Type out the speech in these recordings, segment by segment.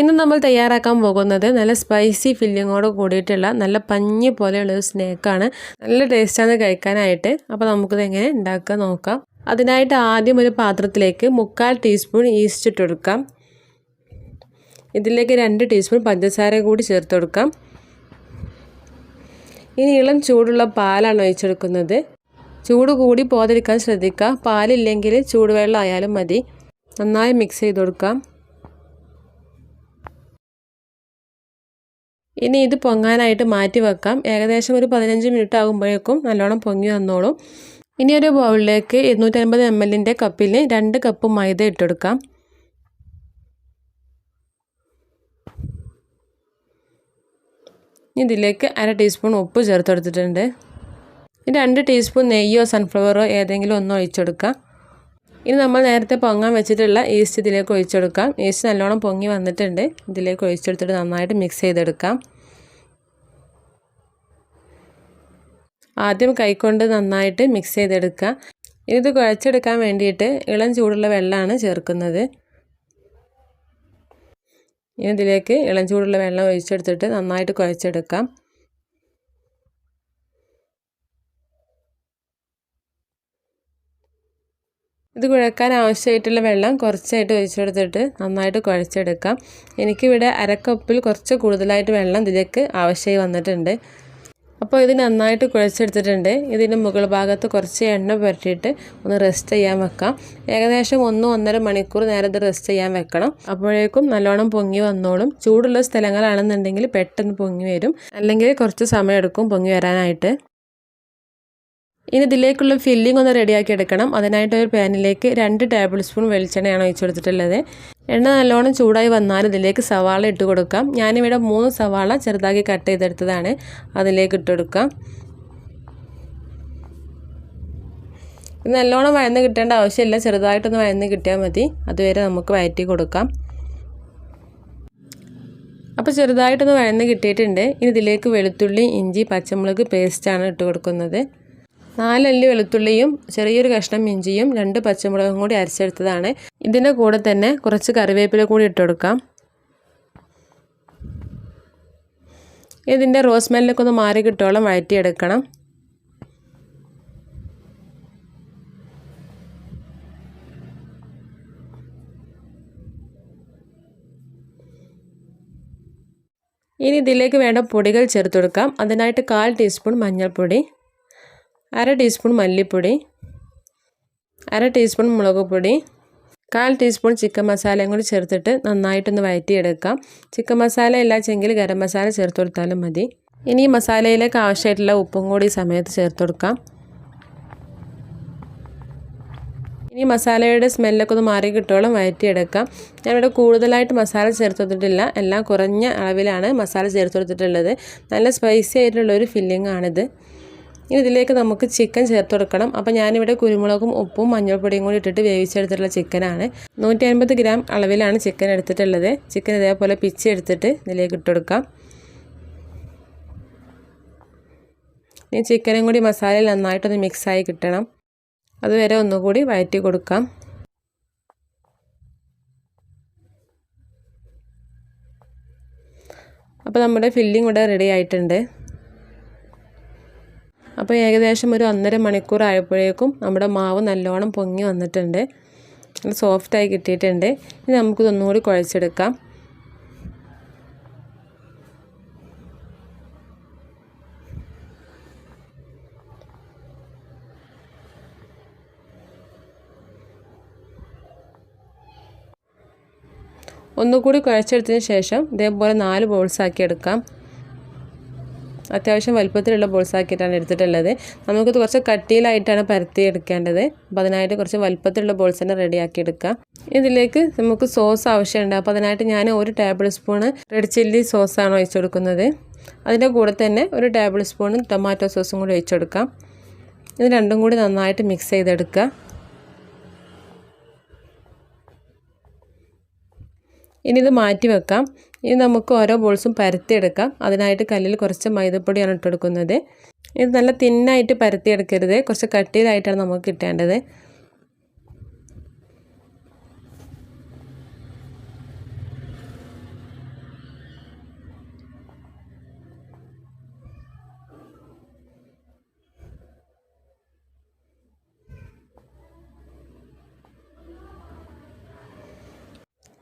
ഇന്ന് നമ്മൾ തയ്യാറാക്കാൻ പോകുന്നത് നല്ല സ്പൈസി ഫില്ലിങ്ങോട് കൂടിയിട്ടുള്ള നല്ല പഞ്ഞി പോലെയുള്ള ഒരു സ്നാക്കാണ് നല്ല ടേസ്റ്റാണ് കഴിക്കാനായിട്ട്. അപ്പോൾ നമുക്കിത് എങ്ങനെ ഉണ്ടാക്കുക നോക്കാം. അതിനായിട്ട് ആദ്യം ഒരു പാത്രത്തിലേക്ക് മുക്കാൽ ടീസ്പൂൺ ഈസ്റ്റ് ഇട്ട് കൊടുക്കാം. ഇതിലേക്ക് രണ്ട് ടീസ്പൂൺ പഞ്ചസാര കൂടി ചേർത്ത് കൊടുക്കാം. ഇനി ഇളം ചൂടുള്ള പാലാണ് ഒഴിച്ചെടുക്കുന്നത്. ചൂട് കൂടി പോകാതിരിക്കാൻ ശ്രദ്ധിക്കുക. പാലില്ലെങ്കിൽ ചൂടുവെള്ളം ആയാലും മതി. നന്നായി മിക്സ് ചെയ്ത് കൊടുക്കാം. ഇനി ഇത് പൊങ്ങാനായിട്ട് മാറ്റി വെക്കാം. ഏകദേശം ഒരു പതിനഞ്ച് മിനിറ്റ് ആകുമ്പോഴേക്കും നല്ലോണം പൊങ്ങി വന്നോളും. ഇനി ഒരു ബൗളിലേക്ക് ഇരുന്നൂറ്റൻപത് എം എല്ലിന്റെ കപ്പിൽ രണ്ട് കപ്പ് മൈദ ഇട്ടെടുക്കാം. ഇതിലേക്ക് അര ടീസ്പൂൺ ഉപ്പ് ചേർത്തെടുത്തിട്ടുണ്ട്. രണ്ട് ടീസ്പൂൺ നെയ്യോ സൺഫ്ലവറോ ഏതെങ്കിലും ഒന്ന് ഒഴിച്ചെടുക്കാം. ഇനി നമ്മൾ നേരത്തെ പൊങ്ങാൻ വെച്ചിട്ടുള്ള ഈസ്റ്റ് ഇതിലേക്ക് ഒഴിച്ചെടുക്കാം. ഈസ്റ്റ് നല്ലോണം പൊങ്ങി വന്നിട്ടുണ്ട്. ഇതിലേക്ക് ഒഴിച്ചെടുത്തിട്ട് നന്നായിട്ട് മിക്സ് ചെയ്തെടുക്കാം. ആദ്യം കൈകൊണ്ട് നന്നായിട്ട് മിക്സ് ചെയ്തെടുക്കുക. ഇത് കുഴച്ചെടുക്കാൻ വേണ്ടിയിട്ട് ഇളം ചൂടുള്ള വെള്ളമാണ് ചേർക്കുന്നത്. ഇനി ഇതിലേക്ക് ഇളം ചൂടുള്ള വെള്ളം ഒഴിച്ചെടുത്തിട്ട് നന്നായിട്ട് കുഴച്ചെടുക്കാം. ഇത് കുഴക്കാൻ ആവശ്യമായിട്ടുള്ള വെള്ളം കുറച്ചായിട്ട് ഒഴിച്ചെടുത്തിട്ട് നന്നായിട്ട് കുഴച്ചെടുക്കാം. എനിക്കിവിടെ അരക്കപ്പിൽ കുറച്ച് കൂടുതലായിട്ട് വെള്ളം ഇതിലേക്ക് ആവശ്യമായി വന്നിട്ടുണ്ട്. അപ്പോൾ ഇത് നന്നായിട്ട് കുഴച്ചെടുത്തിട്ടുണ്ട്. ഇതിന്റെ മുകൾ ഭാഗത്ത് കുറച്ച് എണ്ണ പുരട്ടിയിട്ട് ഒന്ന് റെസ്റ്റ് ചെയ്യാൻ വെക്കാം. ഏകദേശം ഒന്ന് ഒന്നര മണിക്കൂർ നേരം ഇത് റെസ്റ്റ് ചെയ്യാൻ വെക്കണം. അപ്പോഴേക്കും നല്ലോണം പൊങ്ങി വന്നോളും. ചൂടുള്ള സ്ഥലങ്ങളാണെന്നുണ്ടെങ്കിൽ പെട്ടെന്ന് പൊങ്ങി വരും. അല്ലെങ്കിൽ കുറച്ച് സമയം എടുക്കും പൊങ്ങി വരാനായിട്ട്. ഇനി ഇതിലേക്കുള്ള ഫില്ലിംഗ് ഒന്ന് റെഡിയാക്കി എടുക്കണം. അതിനായിട്ട് ഒരു പാനിലേക്ക് രണ്ട് ടേബിൾ സ്പൂൺ വെളിച്ചെണ്ണയാണ് ഒഴിച്ചു കൊടുത്തിട്ടുള്ളത്. എണ്ണ നല്ലോണം ചൂടായി വന്നാൽ ഇതിലേക്ക് സവാള ഇട്ട് കൊടുക്കാം. ഞാനിവിടെ മൂന്ന് സവാള ചെറുതാക്കി കട്ട് ചെയ്തെടുത്തതാണ്. അതിലേക്ക് ഇട്ട് കൊടുക്കാം. നല്ലോണം വഴന്ന് കിട്ടേണ്ട ആവശ്യമില്ല. ചെറുതായിട്ടൊന്ന് വഴന്ന് കിട്ടിയാൽ മതി. അതുവരെ നമുക്ക് വയറ്റി കൊടുക്കാം. അപ്പോൾ ചെറുതായിട്ടൊന്ന് വഴന്ന് കിട്ടിയിട്ടുണ്ട്. ഇനി ഇതിലേക്ക് വെളുത്തുള്ളി ഇഞ്ചി പച്ചമുളക് പേസ്റ്റാണ് ഇട്ട് കൊടുക്കുന്നത്. നാലല്ലി വെളുത്തുള്ളിയും ചെറിയൊരു കഷ്ണം ഇഞ്ചിയും രണ്ട് പച്ചമുളകും കൂടി അരച്ചെടുത്തതാണ്. ഇതിന്റെ കൂടെ തന്നെ കുറച്ച് കറിവേപ്പില കൂടി ഇട്ട് കൊടുക്കാം ഇതിന്റെ റോസ് മെല്ലൊക്കെ ഒന്ന് മാറി കിട്ടോളം വഴറ്റിയെടുക്കണം. ഇനി ഇതിലേക്ക് വേണ്ട പൊടികൾ ചേർത്ത് കൊടുക്കാം അതിനായിട്ട് കാൽ ടീസ്പൂൺ മഞ്ഞൾപ്പൊടി. അര ടീസ്പൂൺ മല്ലിപ്പൊടി അര ടീസ്പൂൺ മുളക് പൊടി കാൽ ടീസ്പൂൺ ചിക്കൻ മസാലയും കൂടി ചേർത്തിട്ട് നന്നായിട്ടൊന്ന് വഴറ്റിയെടുക്കാം ചിക്കൻ മസാല ഇല്ലാച്ചെങ്കിൽ ഗരം മസാല ചേർത്ത് കൊടുത്താലും മതി. ഇനി ഈ മസാലയിലേക്ക് ആവശ്യമായിട്ടുള്ള ഉപ്പും കൂടി സമയത്ത് ചേർത്ത് കൊടുക്കാം. ഇനി മസാലയുടെ സ്മെല്ലൊക്കെ ഒന്ന് മാറി കിട്ടോളം വഴറ്റിയെടുക്കാം ഞാനിവിടെ കൂടുതലായിട്ട് മസാല ചേർത്ത് കൊടുത്തിട്ടില്ല. എല്ലാം കുറഞ്ഞ അളവിലാണ് മസാല ചേർത്ത് കൊടുത്തിട്ടുള്ളത്. നല്ല സ്പൈസി ആയിട്ടുള്ള ഒരു ഫില്ലിംഗ് ആണിത് ഇനി ഇതിലേക്ക് നമുക്ക് ചിക്കൻ ചേർത്ത് കൊടുക്കണം. അപ്പോൾ ഞാനിവിടെ കുരുമുളകും ഉപ്പും മഞ്ഞൾപ്പൊടിയും കൂടി ഇട്ടിട്ട് വേവിച്ചെടുത്തിട്ടുള്ള ചിക്കനാണ് നൂറ്റി അൻപത് ഗ്രാം അളവിലാണ് ചിക്കൻ എടുത്തിട്ടുള്ളത്. ചിക്കൻ ഇതേപോലെ പിച്ചി എടുത്തിട്ട് ഇതിലേക്ക് ഇട്ട് കൊടുക്കാം. ഇനി ചിക്കനും കൂടി മസാലയിൽ നന്നായിട്ടൊന്ന് മിക്സായി കിട്ടണം. അതുവരെ ഒന്നുകൂടി വഴറ്റി കൊടുക്കാം. അപ്പോൾ നമ്മുടെ ഫില്ലിംഗ് ഇവിടെ റെഡി ആയിട്ടുണ്ട്. അപ്പോൾ ഏകദേശം ഒരു ഒന്നര മണിക്കൂർ ആയപ്പോഴേക്കും നമ്മുടെ മാവ് നല്ലോണം പൊങ്ങി വന്നിട്ടുണ്ട്. സോഫ്റ്റായി കിട്ടിയിട്ടുണ്ട്. ഇനി നമുക്കിതൊന്നുകൂടി കുഴച്ചെടുക്കാം. ഒന്നുകൂടി കുഴച്ചെടുത്തതിന് ശേഷം ഇതേപോലെ നാല് ബോൾസ് ആക്കി എടുക്കാം. അത്യാവശ്യം വലുപ്പത്തിലുള്ള ബോൾസാക്കിയിട്ടാണ് എടുത്തിട്ടുള്ളത്. നമുക്കിത് കുറച്ച് കട്ടിയിലായിട്ടാണ് പരത്തി എടുക്കേണ്ടത് അപ്പോൾ അതിനായിട്ട് കുറച്ച് വലുപ്പത്തിലുള്ള ബോൾസ് തന്നെ റെഡിയാക്കി എടുക്കാം. ഇതിലേക്ക് നമുക്ക് സോസ് ആവശ്യമുണ്ട്. അപ്പോൾ അതിനായിട്ട് ഞാൻ ഒരു ടേബിൾ സ്പൂണ് റെഡ് ചില്ലി സോസാണ് ഒഴിച്ചു കൊടുക്കുന്നത്. അതിന്റെ കൂടെ തന്നെ ഒരു ടേബിൾ സ്പൂണ് ടൊമാറ്റോ സോസും കൂടി ഒഴിച്ചു കൊടുക്കാം. ഇത് രണ്ടും കൂടി നന്നായിട്ട് മിക്സ് ചെയ്തെടുക്കുക. ഇനി ഇത് മാറ്റി വെക്കാം. ഇനി നമുക്ക് ഓരോ ബോൾസും പരത്തിയെടുക്കാം. അതിനായിട്ട് കല്ലിൽ കുറച്ച് മൈദപ്പൊടിയാണ് ഇട്ടെടുക്കുന്നത് ഇത് നല്ല തിന്നായിട്ട് പരത്തിയെടുക്കരുത്. കുറച്ച് കട്ടിയിലായിട്ടാണ് നമുക്ക് കിട്ടേണ്ടത്.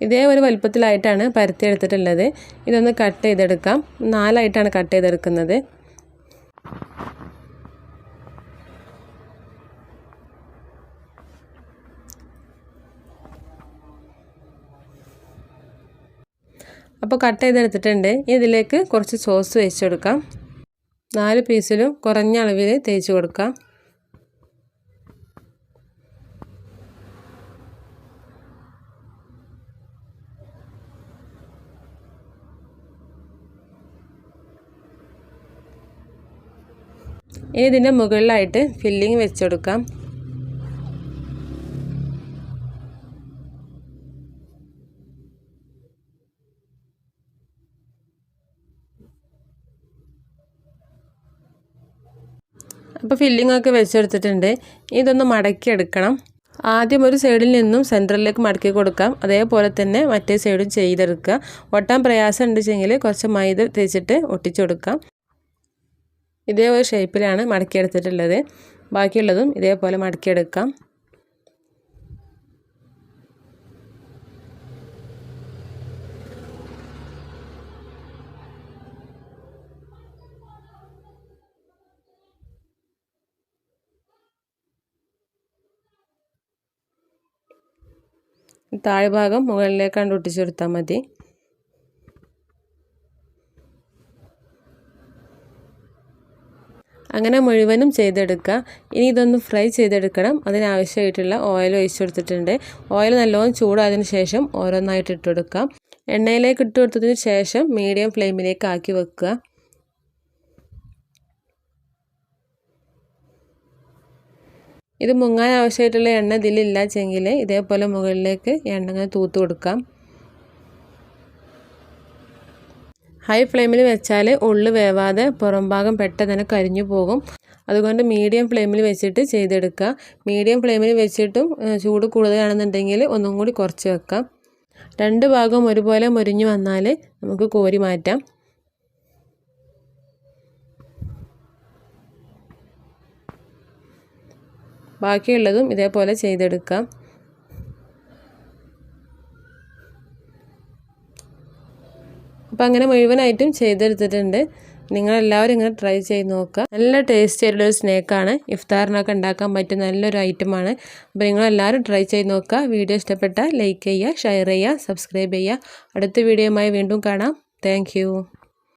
ഇതേ ഒരു വലുപ്പത്തിലായിട്ടാണ് പരത്തി എടുത്തിട്ടുള്ളത്. ഇതൊന്ന് കട്ട് ചെയ്തെടുക്കാം. നാലായിട്ടാണ് കട്ട് ചെയ്തെടുക്കുന്നത്. അപ്പോൾ കട്ട് ചെയ്തെടുത്തിട്ടുണ്ട്. ഇതിലേക്ക് കുറച്ച് സോസ് വെച്ച് കൊടുക്കാം നാല് പീസിലും കുറഞ്ഞ അളവിൽ തേച്ച് കൊടുക്കാം. ഇനി ഇതിന്റെ മുകളിലായിട്ട് ഫില്ലിങ് വെച്ചെടുക്കാം. അപ്പോൾ ഫില്ലിംഗ് ഒക്കെ വെച്ചെടുത്തിട്ടുണ്ട്. ഇതൊന്ന് മടക്കി എടുക്കണം. ആദ്യം ഒരു സൈഡിൽ നിന്നും സെന്ററിലേക്ക് മടക്കി കൊടുക്കാം. അതേപോലെ തന്നെ മറ്റേ സൈഡും ചെയ്തെടുക്കുക. ഒട്ടാൻ പ്രയാസം ഉണ്ടെങ്കിൽ കുറച്ച് മൈദ തേച്ചിട്ട് ഒട്ടിച്ചു കൊടുക്കാം ഇതേ ഒരു ഷേപ്പിലാണ് മടക്കിയെടുത്തിട്ടുള്ളത്. ബാക്കിയുള്ളതും ഇതേപോലെ മടക്കിയെടുക്കാം. താഴ്ഭാഗം മുകളിലേക്കാണ്ട് ഒട്ടിച്ചെടുത്താൽ മതി. അങ്ങനെ മുഴുവനും ചെയ്തെടുക്കുക. ഇനി ഇതൊന്ന് ഫ്രൈ ചെയ്തെടുക്കണം. അതിനാവശ്യമായിട്ടുള്ള ഓയിൽ ഒഴിച്ചു കൊടുത്തിട്ടുണ്ട്. ഓയിൽ നല്ലോണം ചൂടായതിനു ശേഷം ഓരോന്നായിട്ട് ഇട്ട് കൊടുക്കാം എണ്ണയിലേക്ക് ഇട്ട് കൊടുത്തതിന് ശേഷം മീഡിയം ഫ്ലെയിമിലേക്ക് ആക്കി വെക്കുക. ഇത് മുങ്ങാൻ ആവശ്യമായിട്ടുള്ള എണ്ണ ഇതിലില്ലാച്ചെങ്കിൽ ഇതേപോലെ മുകളിലേക്ക് എണ്ണ ഇങ്ങനെ തൂത്ത് കൊടുക്കാം. ഹൈ ഫ്ലെയിമിൽ വെച്ചാൽ ഉള്ളു വേവാതെ പുറം ഭാഗം പെട്ടെന്ന് കരിഞ്ഞു പോകും. അതുകൊണ്ട് മീഡിയം ഫ്ലെയിമിൽ വെച്ചിട്ട് ചെയ്തെടുക്കുക. മീഡിയം ഫ്ലെയിമിൽ വെച്ചിട്ടും ചൂട് കൂടുതലാണെന്നുണ്ടെങ്കിൽ ഒന്നും കൂടി കുറച്ച് വെക്കാം രണ്ട് ഭാഗവും ഒരുപോലെ മുരിഞ്ഞു വന്നാൽ നമുക്ക് കോരി മാറ്റാം. ബാക്കിയുള്ളതും ഇതേപോലെ ചെയ്തെടുക്കാം അപ്പോൾ അങ്ങനെ മുഴുവനായിട്ടും ചെയ്തെടുത്തിട്ടുണ്ട്. നിങ്ങളെല്ലാവരും ഇങ്ങനെ ട്രൈ ചെയ്ത് നോക്കുക. നല്ല ടേസ്റ്റി ആയിട്ടുള്ള ഒരു സ്നേക്കാണ് ഇഫ്താറിനൊക്കെ ഉണ്ടാക്കാൻ പറ്റിയ നല്ലൊരു ഐറ്റമാണ് അപ്പോൾ നിങ്ങളെല്ലാവരും ട്രൈ ചെയ്ത് നോക്കുക. വീഡിയോ ഇഷ്ടപ്പെട്ടാൽ ലൈക്ക് ചെയ്യുക ഷെയർ ചെയ്യുക സബ്സ്ക്രൈബ് ചെയ്യുക. അടുത്ത വീഡിയോയുമായി വീണ്ടും കാണാം. താങ്ക്